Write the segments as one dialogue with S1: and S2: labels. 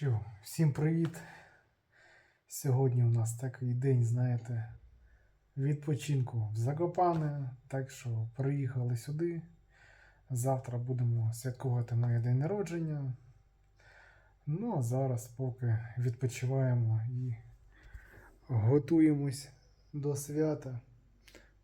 S1: Що, всім привіт. Сьогодні у нас такий день, знаєте, відпочинку в Закопане. Так що приїхали сюди. Завтра будемо святкувати моє день народження. Ну, а зараз поки відпочиваємо і готуємось до свята.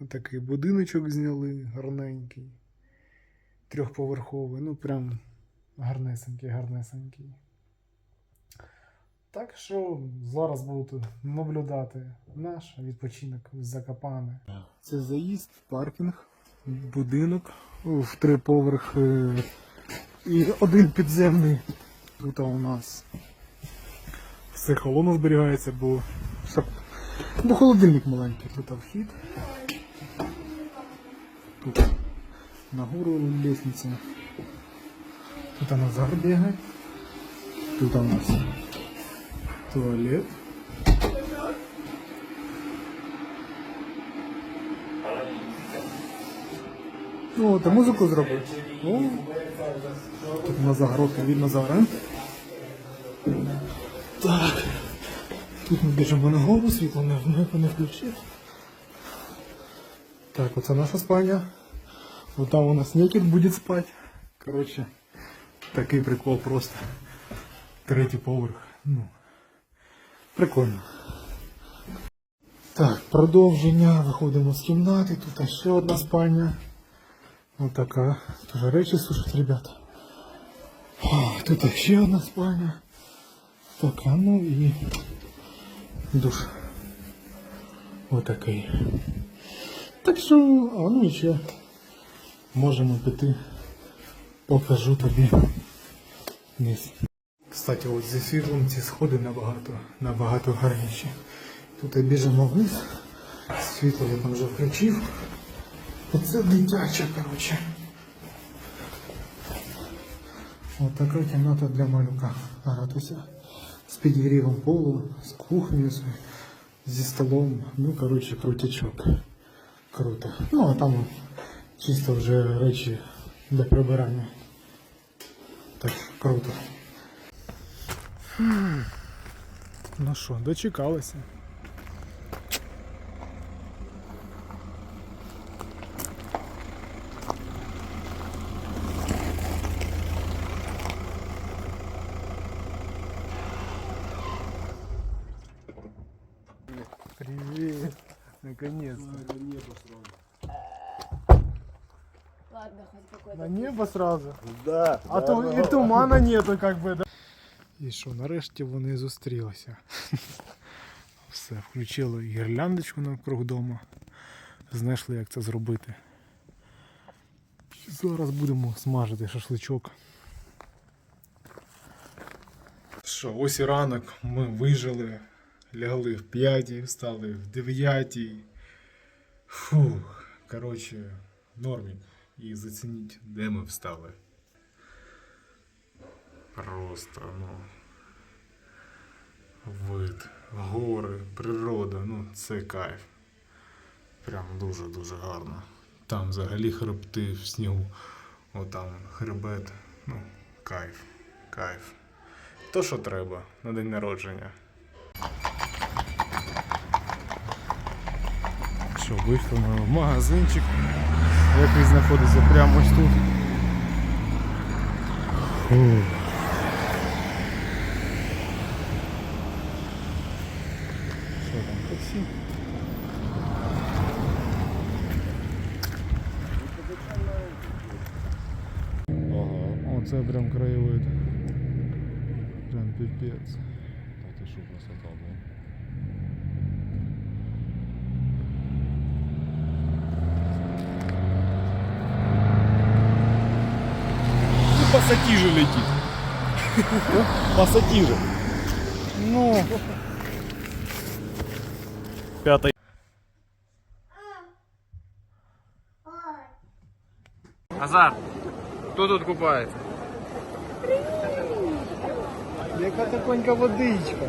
S1: Отакий будиночок зняли гарненький, трьохповерховий, ну прям гарнесенький, гарнесенький. Так що зараз буду наблюдати наш відпочинок в Закопане. Це заїзд, паркінг, будинок в три поверхи і один підземний. Тут у нас все холодно зберігається, бо, бо холодильник маленький. Тут вхід. Тут нагору лестниця. Тут Назар бігає. Тут у нас туалет. Ну, ти музику зробив? О, тут на загородка від Назара. Так. Тут ми біжимо на гору, світло не, не включив. Так, оце наша спальня. Вот там у нас некит будет спать. Короче, такий прикол просто. Третій поверх. Ну, прикольно. Так, продовження. Виходимо з кімнати. Тут ще одна спальня. Ось така. Теж речі сушать, ребята. О, Тут ще одна спальня. Така, ну і душ. Отакий. Так що, а ну і ще можемо піти. Покажу тобі вниз. Кстати, от зі світлом ці сходи набагато, набагато гарніші. Тут і біжимо вниз. Світло я там вже включив. Оце дитяче, коротше. Ось така кімната для малюка. Гратися. З підігрівом полу, з кухнею, зі столом. Ну, коротше, крутячок. Круто. Ну, а там чисто вже речі для прибирання. Так, круто. Ну що, дочекалися. Привет. Наконец-то.
S2: Ладно, хоть какой-то.
S1: На небо сразу.
S3: Да,
S1: А то і тумана нету, как би, да. І що, нарешті вони зустрілися. Все, включили гірляндочку навкруг дома. Знайшли, як це зробити. Зараз будемо смажити шашличок. Що, ось і ранок ми вижили, лягли в 5, встали в 9. Фух, коротше, нормі. І зацініть, де ми встали. Просто, ну. Вид, гори, природа, ну це кайф. Прям дуже-дуже гарно. Там взагалі хребти в снігу. Отам хребет. Ну, кайф, кайф. То, що треба на день народження. Що, вийшли в магазинчик, який знаходиться прямо ось тут. Фу. Оце прям краєвид. Прям піпець.
S3: Та ти що красота, да?
S1: Ну, пассатижи летит.
S3: Пасатіжи.
S1: Ну. Пятый.
S4: Азар, хто тут купається?
S1: Яка тихонька водичка.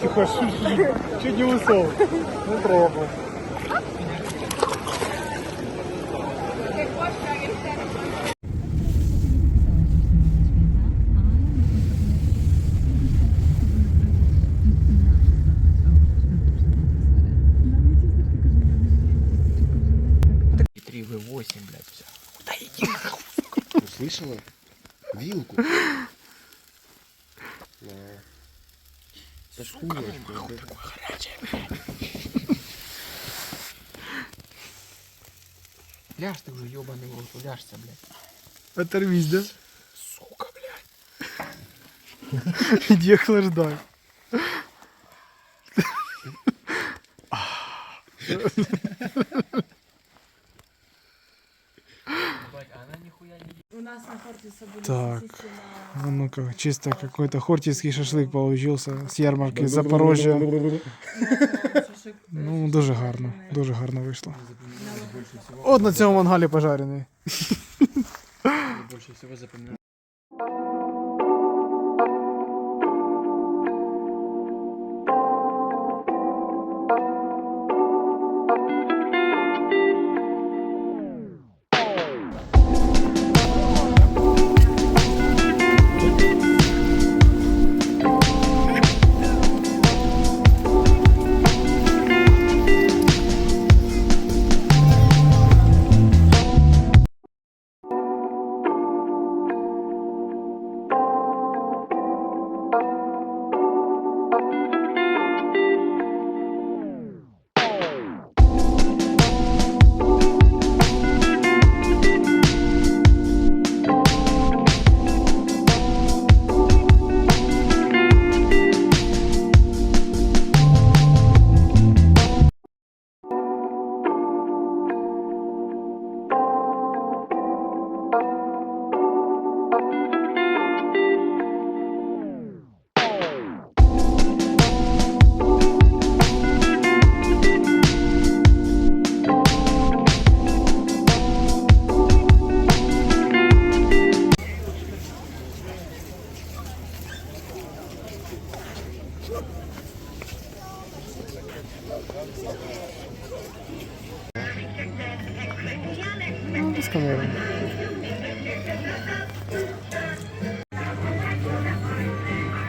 S1: Тихо, чуть не усов. Не треба.
S3: Слышала? Вилку. Да. Это ж курочка. это-
S5: Ляж ты уже, ебаный в рот, ляжься, блядь.
S1: Оторвись, да? Сука, блядь. Иди охлаждай. Так. А ну-ка, чисто какой-то хортийский шашлик получился з ярмарки Запорожжя. Ну, дуже гарно, дуже гарно вийшло. От на цьому мангалі пожарений.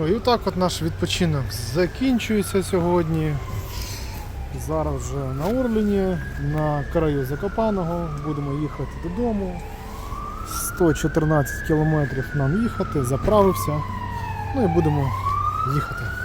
S1: Що, і так от наш відпочинок закінчується сьогодні. Зараз вже на Орліні, на краю Закопаного, будемо їхати додому. 114 кілометрів нам їхати, заправився. Ну і будемо їхати